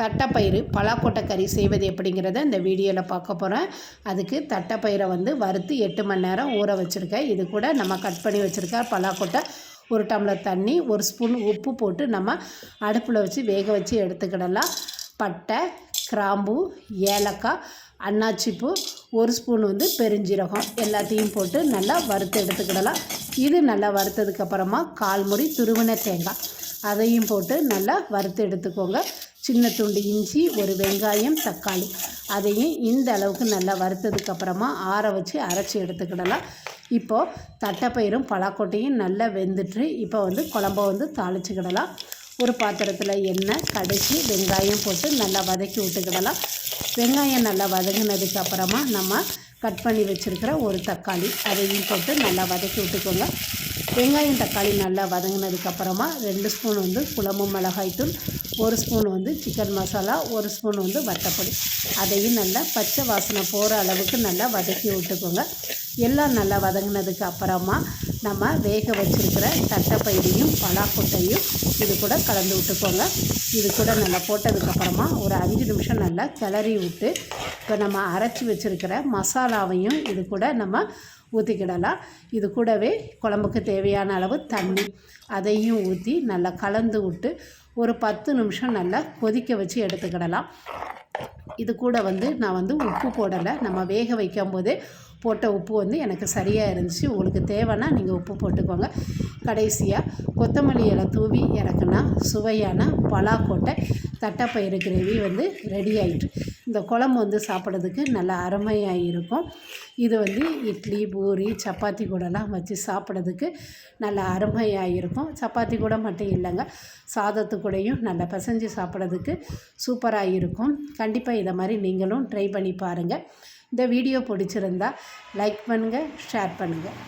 தட்டைப்பயிறு பலாக்கொட்டை கறி செய்வது எப்படிங்கிறத இந்த வீடியோவில் பார்க்க போகிறேன் அதுக்கு தட்டைப்பயிரை வந்து வறுத்து எட்டு மணி நேரம் ஊற வச்சுருக்கேன். இது கூட நம்ம கட் பண்ணி வச்சுருக்க பலாக்கொட்டை ஒரு டம்ளர் தண்ணி ஒரு ஸ்பூன் உப்பு போட்டு நம்ம அடுப்பில் வச்சு வேக வச்சு எடுத்துக்கிடலாம். பட்டை கிராம்பு ஏலக்காய் அன்னாச்சிப்பூ ஒரு ஸ்பூன் வந்து பெருஞ்சீரகம் எல்லாத்தையும் போட்டு நல்லா வறுத்து எடுத்துக்கிடலாம். இது நல்லா வறுத்ததுக்கப்புறமா கால்முறி துருவின தேங்காய் அதையும் போட்டு நல்லா வறுத்து எடுத்துக்கோங்க. சின்ன துண்டு இஞ்சி ஒரு வெங்காயம் தக்காளி. அதையும் இந்த அளவுக்கு நல்லா வறுத்ததுக்கப்புறமா ஆற வச்சு அரைச்சி எடுத்துக்கிடலாம். இப்போது தட்டைப்பயிரும் பலாக்கொட்டையும் நல்லா வெந்துட்டு இப்போ வந்து குழம்ப வந்து தாளிச்சுக்கிடலாம். ஒரு பாத்திரத்தில் எண்ணெய் கடைசி வெங்காயம் போட்டு நல்லா வதக்கி விட்டுக்கிடலாம். வெங்காயம் நல்லா வதங்கினதுக்கு அப்புறமா நம்ம கட் பண்ணி வச்சுருக்கிற ஒரு தக்காளி. அதையும் போட்டு நல்லா வதக்கி விட்டுக்கோங்க. வெங்காயம் தக்காளி நல்லா வதங்கினதுக்கப்புறமா ரெண்டு ஸ்பூன் வந்து குழம்பு மிளகாய்த்தூள் ஒரு ஸ்பூன் வந்து சிக்கன் மசாலா ஒரு ஸ்பூன் வந்து வத்தப்பொடி. அதையும் நல்லா பச்சை வாசனை போகிற அளவுக்கு நல்லா வதக்கி விட்டுக்கோங்க. எல்லாம் நல்லா வதங்கினதுக்கு அப்புறமா நம்ம வேக வச்சுருக்கிற தட்டைப்பயிரையும் பலாக்கொட்டையும் இது கூட கலந்து விட்டுக்கோங்க. இது கூட நல்லா போட்டதுக்கப்புறமா ஒரு அஞ்சு நிமிஷம் நல்லா கிளறி விட்டு இப்போ நம்ம அரைச்சி வச்சுருக்கிற மசாலாவையும் இது கூட நம்ம ஊற்றிக்கிடலாம் இது கூடவே குழம்புக்கு தேவையான அளவு தண்ணி அதையும் ஊற்றி நல்லா கலந்து விட்டு ஒரு பத்து நிமிஷம் நல்லா கொதிக்க வச்சு எடுத்துக்கிடலாம். இது கூட வந்து நான் வந்து உப்பு போடலை. நம்ம வேக வைக்கும் போதே போட்ட உப்பு வந்து எனக்கு சரியாக இருந்துச்சு. உங்களுக்கு தேவைன்னா நீங்கள் உப்பு போட்டுக்கோங்க. கடைசியாக கொத்தமல்லி இலை தூவி இறக்குனா சுவையான பலாக்கோட்டை தட்டைப்பயிறு கிரேவி வந்து ரெடி ஆயிட்டு இந்த குழம்பு வந்து சாப்பிட்றதுக்கு நல்லா அருமையாக இருக்கும். இது வந்து இட்லி பூரி சப்பாத்தி கூடலாம் வச்சு சாப்பிட்றதுக்கு நல்லா அருமையாக இருக்கும். சப்பாத்தி கூட மட்டும் இல்லைங்க சாதத்து கூடயும் நல்லா பிசைஞ்சு சாப்பிட்றதுக்கு சூப்பராக இருக்கும். கண்டிப்பாக இதை மாதிரி நீங்களும் ட்ரை பண்ணி பாருங்கள் இந்த வீடியோ பிடிச்சிருந்தா லைக் பண்ணுங்கள் ஷேர் பண்ணுங்கள்